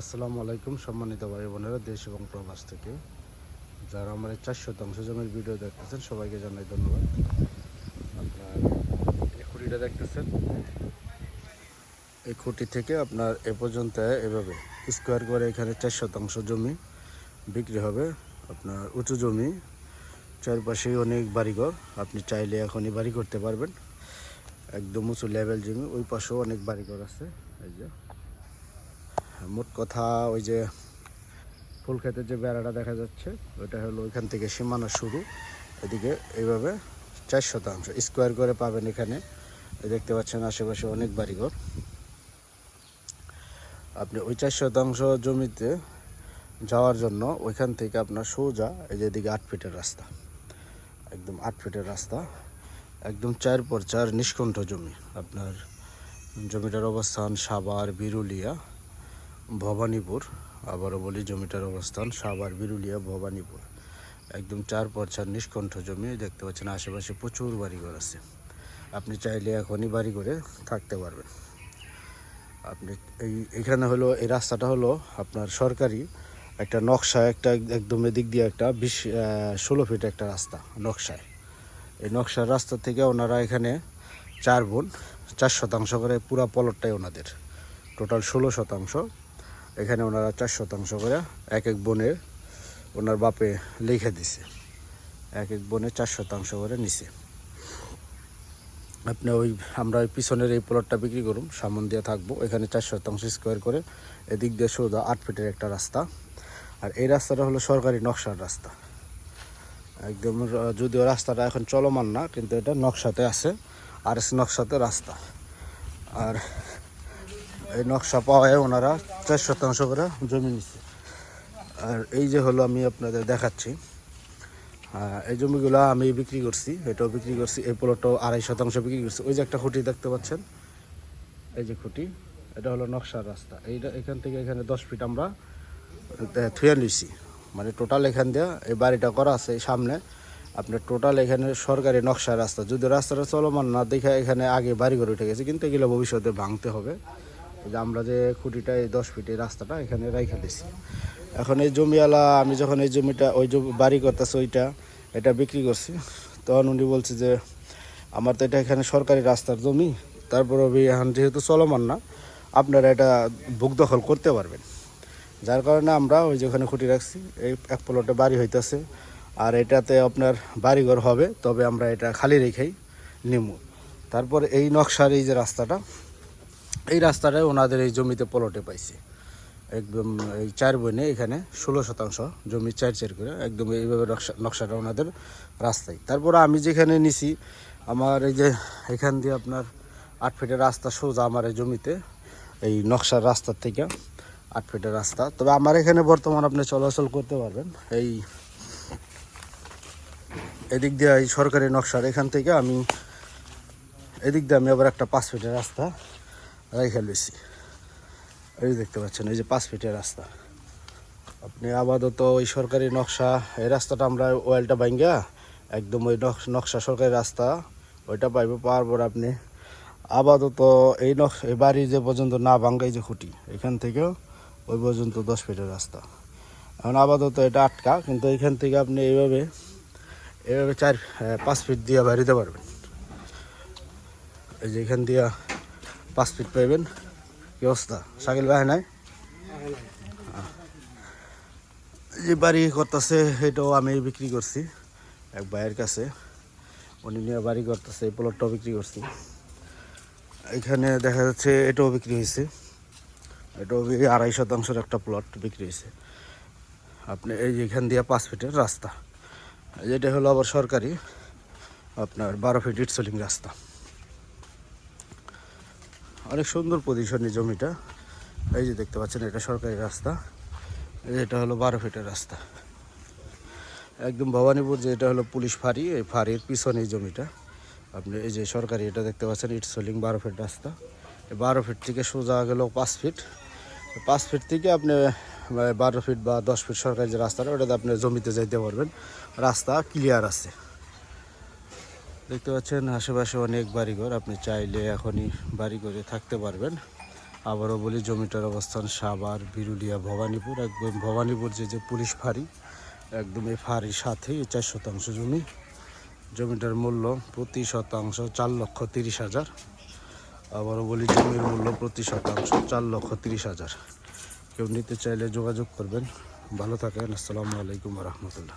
আসসালামু আলাইকুম সম্মানিত ভাই বোনেরা, দেশ এবং প্রবাস থেকে। যারা আমার এই চার শতাংশ জমির ভিডিও দেখতেছেন, সবাইকে জানাই ধন্যবাদ। আপনার এই খুঁটিটা দেখতেছেন? এই খুঁটি থেকে আপনার এ পর্যন্ত এভাবে স্কোয়ার করে এখানে চার শতাংশ জমি বিক্রি হবে। আপনার উঁচু জমি, চারপাশেই অনেক বাড়িঘর, আপনি চাইলে এখনই বাড়ি করতে পারবেন। একদম উঁচু লেভেল জমি, ওই পাশেও অনেক বাড়িঘর আছে। এই যে। মোট কথা ওই যে ফুল ক্ষেতের যে বেড়াটা দেখা যাচ্ছে, ওইটা হলো ওইখান থেকে সীমানা শুরু। এদিকে এইভাবে চার শতাংশ স্কোয়ার করে পাবেন এখানে। দেখতে পাচ্ছেন আশেপাশে অনেক বাড়িঘর। আপনি ওই চার শতাংশ জমিতে যাওয়ার জন্য ওইখান থেকে আপনার সোজা এই যে এদিকে আট ফিটের রাস্তা। একদম আট ফিটের রাস্তা। একদম চার পর চার নিষ্কণ্ঠ জমি। আপনার জমিটার অবস্থান সাবার বিরুলিয়া। ভবানীপুর, আবারও বলি জমিটার অবস্থান, সাভার, বিরুলিয়া, ভবানীপুর। একদম চার পর চার নিষ্কণ্ঠ জমি দেখতে পাচ্ছেন আশেপাশে প্রচুর বাড়িঘর আছে। আপনি চাইলে এখনই বাড়ি করে থাকতে পারবেন। আপনি এই, এখানে হলো, এই রাস্তাটা হলো আপনার সরকারি একটা নকশা, একটা একদম এদিক দিয়ে একটা বিশ ষোলো ফিট একটা রাস্তা, নকশায়। এই নকশার রাস্তা থেকে ওনারা এখানে চার বোন, চার শতাংশ করে পুরা পলটটাই ওনাদের। টোটাল ষোলো শতাংশ এখানে ওনারা চার শতাংশ করে, এক এক বোনের ওনার বাপে লিখে দিছে। এক এক বোনে চার শতাংশ করে নিছে। আপনি ওই, আমরা ওই পিছনের এই প্লটটা বিক্রি করুন সামন দিয়ে থাকব। এখানে চার শতাংশ স্কোয়ার করে, এদিক দিয়ে সোজা আট ফিটের একটা রাস্তা। আর এই রাস্তাটা হলো সরকারি নকশার রাস্তা। একদম, যদিও রাস্তাটা এখন চলমান না, কিন্তু এটা নকশাতে আছে, আর এস নকশাতে রাস্তা। আর এই নকশা পাওয়ায় ওনারা চার শতাংশ করে জমি নিচ্ছে আর এই যে হলো আমি আপনাদের দেখাচ্ছি। এই জমিগুলো আমি বিক্রি করছি, এটাও বিক্রি করছি, এই প্লটটাও আড়াই শতাংশ বিক্রি করছি। ওই যে একটা খুঁটি দেখতে পাচ্ছেন? এই যে খুঁটি, এটা হলো নকশার রাস্তা। এইটা এখান থেকে এখানে দশ ফিট আমরা থুয়ে নিছি। মানে টোটাল এখান দিয়ে এই বাড়িটা করা আছে সামনে। আপনার টোটাল এখানে সরকারি নকশার রাস্তা। যদি রাস্তাটা চলমান না, দেখে এখানে আগে বাড়ি ঘর উঠে গেছে, কিন্তু এগুলো ভবিষ্যতে ভাঙতে হবে। যে আমরা যে খুঁটিটা, এই দশ ফিট রাস্তাটা এখানে রাইখা দিছি। এখন এই জমিওয়ালা, আমি যখন এই জমিটা, ওই জমি বাড়ি করতেছে ওইটা, এটা বিক্রি করছি। তখন উনি বলছে যে, আমার তো এটা এখানে সরকারি রাস্তার জমি, তারপরে এখন যেহেতু চলমান না, আপনারা এটা বুক দখল করতে পারবেন। যার কারণে আমরা ওই যেখানে খুঁটি রাখছি, এই এক প্লটে বাড়ি হইতেছে। আর এটাতে আপনার বাড়িঘর হবে, তবে আমরা এটা খালি রেখেই নিমু। তারপর এই নকশার এই যে রাস্তাটা এই রাস্তাটাই ওনাদের এই জমিতে পলটে পাইছি। একদম এই চার বনে এখানে ষোলো শতাংশ জমি চার চার করে একদম এইভাবে নকশা নকশাটা ওনাদের রাস্তায়। তারপরে আমি যেখানে নিছি, আমার এই যে এখান দিয়ে আপনার আট ফিটের রাস্তা সোজা আমার এই জমিতে, এই নকশার রাস্তার থেকে আট ফিটের রাস্তা। তবে আমার এখানে বর্তমান আপনি চলাচল করতে পারবেন। এই এদিক দিয়ে এই সরকারি নকশার এখান থেকে আমি, এদিক দিয়ে আমি আবার একটা পাঁচ ফিটের রাস্তা রেখে লইছি। এই দেখতে পাচ্ছেন, এই যে পাঁচ ফিটের রাস্তা। আপনি আপাতত ওই সরকারি নকশা, এই রাস্তাটা আমরা ওয়েলটা ভাঙ্গা একদম ওই নক- নকশা সরকারি রাস্তা, ওইটা পাইবে, পাওয়ার পর আপনি আপাতত এই নক, এই বাড়ি যে পর্যন্ত না ভাঙ্গাই যে খুঁটি, এখান থেকেও ওই পর্যন্ত দশ ফিটের রাস্তা। এখন আপাতত এটা আটকা, কিন্তু এখান থেকে আপনি এইভাবে এইভাবে চার পাঁচ ফিট দিয়ে বাড়িতে পারবেন। এই যে এখান দিয়া পাঁচ ফিট পাইবেন। কি অবস্থা? সাইকেল ভাই নাই? যে বাড়ি করতেছে, এটাও আমি বিক্রি করছি। এক ভাইয়ের কাছে। উনি নিয়ে বাড়ি করতেছে, এই প্লটটাও বিক্রি করছি। এখানে দেখা যাচ্ছে এটাও বিক্রি হয়েছে। এটাও আড়াই শতাংশের একটা প্লট বিক্রি হয়েছে। আপনি এই এখান দিয়ে পাঁচ ফিটের রাস্তা। যেটা হলো আবার সরকারি, আপনার বারো ফিট ইটসলিং রাস্তা। অনেক সুন্দর পজিশনে জমিটা। এই যে দেখতে পাচ্ছেন, এটা সরকারি রাস্তা। এটা হলো বারো ফিটের রাস্তা। একদম ভবানীপুর যে এটা হলো পুলিশ ফাঁড়ি, এই ফাঁড়ির পিছনে জমিটা। আপনি এই যে সরকারি এটা দেখতে পাচ্ছেন, ইট সোলিং বারো ফিট রাস্তা। বারো ফিট থেকে সোজা গেল পাঁচ ফিট। পাঁচ ফিট থেকে আপনি বারো ফিট বা দশ ফিট সরকারি যে রাস্তাটা, ওটাতে আপনি জমিতে যাইতে পারবেন। রাস্তা ক্লিয়ার আছে। দেখতে পাচ্ছেন, আশেপাশে অনেক বাড়িঘর। আপনি চাইলে এখনই বাড়ি করে থাকতে পারবেন। আবারও বলি, জমিটার অবস্থান সাভার, বিরুলিয়া, ভবানীপুর। একদম ভবানীপুর যে যে পুলিশ ফাঁড়ি, একদম এই ফাঁড়ির এই চার শতাংশ জমি। জমিটার মূল্য প্রতি শতাংশ চার লক্ষ তিরিশ হাজার। আবারও বলি, জমির মূল্য প্রতি শতাংশ চার লক্ষ তিরিশ হাজার। কেউ নিতে চাইলে যোগাযোগ করবেন। ভালো থাকেন, আসসালামু আলাইকুম রহমতুল্লাহ।